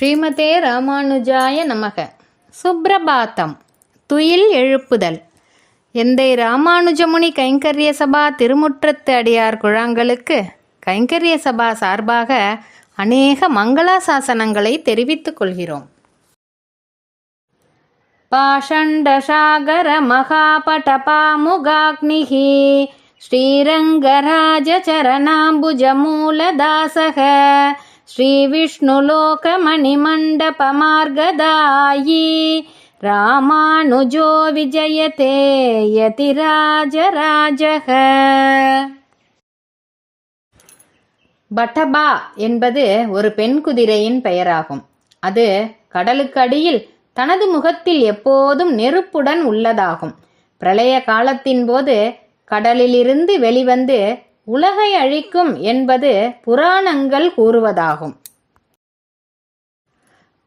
ஸ்ரீமதே ராமானுஜாய நமக. சுப்பிரபாத்தம் துயில் எழுப்புதல். எந்தை ராமானுஜமுனி கைங்கரிய சபா திருமுற்றத்து அடியார் குழாங்களுக்கு கைங்கரிய சபா சார்பாக அநேக மங்களாசாசனங்களை தெரிவித்துக் கொள்கிறோம். பாஷண்டசாகர மகாபடபாமுகாக்னிகி ஸ்ரீரங்கராஜ சரணாம்புஜமூலதாசக श्रीविष्णुलोकमणिमण्डपमार्गदायी रामानुजो विजयते यतिराजराजः பட்டபா என்பது ஒரு பெண் குதிரையின் பெயராகும் அது கடலுக்கு அடியில் தனது முகத்தில் எப்போதும் நெருப்புடன் உள்ளதாகும் பிரளய காலத்தின் போது கடலிலிருந்து வெளிவந்து உலகை அழிக்கும் என்பது புராணங்கள் கூறுவதாகும்.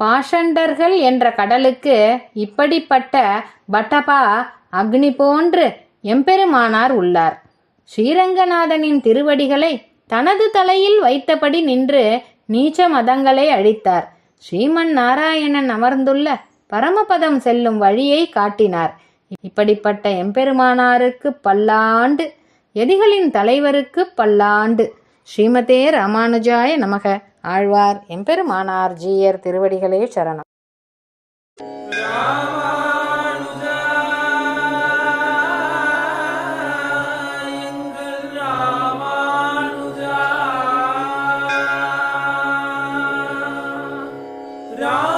பாஷண்டர்கள் என்ற கடலுக்கு இப்படிப்பட்ட பட்டபா அக்னி போன்று எம்பெருமானார் உள்ளார். ஸ்ரீரங்கநாதனின் திருவடிகளை தனது தலையில் வைத்தபடி நின்று நீச்ச மதங்களை அழித்தார். ஸ்ரீமன் நாராயணன் அமர்ந்துள்ள பரமபதம் செல்லும் வழியை காட்டினார். இப்படிப்பட்ட எம்பெருமானாருக்கு பல்லாண்டு எதிகளின் தலைவருக்கு பல்லாண்டு. ஸ்ரீமதே ராமானுஜாய நமக. ஆழ்வார் எம்பெருமானார் ஜீயர் திருவடிகளே சரணம். ராமானுஜா.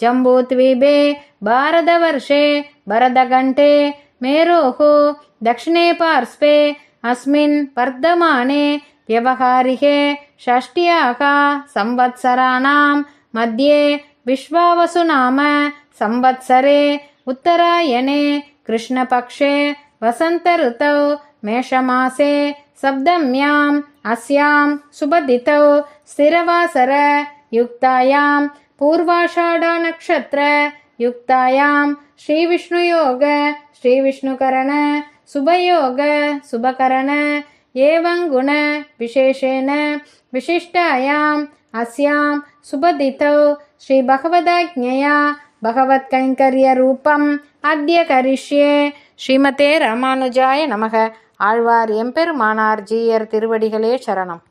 जम्बूद्वीपे भारतवर्षे भरतघण्टे मेरोः दक्षिणे पार्श्वे अस्मिन् वर्धमाने व्यवहारिके षष्ट्याः संवत्सराणां मध्ये विश्वावसुनाम संवत्सरे उत्तरायणे कृष्णपक्षे वसन्तऋतौ मेषमासे सप्तम्याम् अस्यां सुबदितौ स्थिरवासरयुक्तायां पूर्वाषाढानक्षत्र युक्तायां श्रीविष्णुयोग श्रीविष्णुकरण शुभयोग शुभकरण एवं गुण विशेषेण विशिष्टायाम् अस्यां सुबदितौ श्रीभगवदाज्ञया भगवत्कैङ्कर्यरूपम् अद्य करिष्ये ஸ்ரீமதே ராமானுஜாய நமக ஆழ்வார் எம்பெருமானார் ஜீயர் திருவடிகளே சரணம்